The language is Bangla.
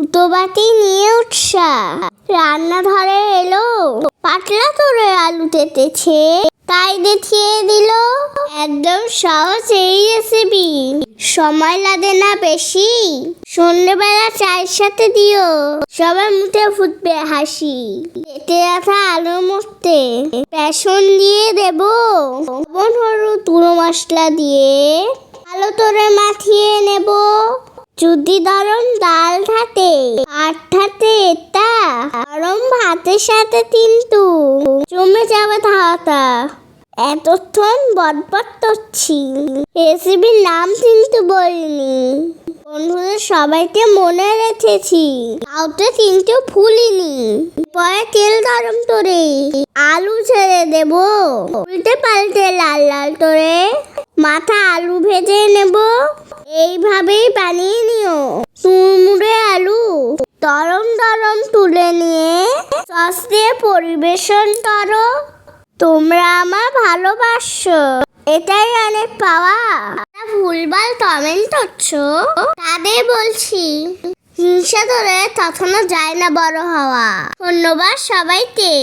বাটি নিয়ে উৎসাহ রান্নাঘরে এলো। পাতলা করে আলু তেতেছে। তাই দেখিয়ে দিল, একদম সহজ এই রেসিপি সময় লাগে না বেশি। সন্ধ্যেবেলা চায়ের সাথে দিও। সবার মুখে ফুটবে হাসি। পেটে রাখা আলুর মধ্যে বেসন দিয়ে দেব। হলুদ তুলো মশলা দিয়ে ভালো তোরে মাখিয়ে নেব। যদি ধরুন ডাল থাকে আর থাকে এটা গরম ভাতের সাথে কিন্তু জমে যাবে ধাওয়াটা। এতক্ষণ বটবট করছি। রেসিপির নাম কিন্তু বলিনি। বন্ধুদের সবাইকে মনে রেখেছি, কাউকে কিন্তু ভুলিনি। পরে তেল গরম করে আলু ছেড়ে দেব। উল্টে পাল্টে লাল লাল করে মাথা আলু ভেজে নেব। এইভাবেই বানিয়ে নিও। চুরমুড়ে আলু। গরম গরম তুলে নিয়ে সস দিয়ে পরিবেশন করো। তোমরা আমার ভালোবাসো। এটাই অনেক পাওয়া। ভুলভাল কমেন্ট করছ, তাদের বলছি, হিংসা ধরে তখনও যায় না বড় হওয়া। ধন্যবাদ সবাইকে।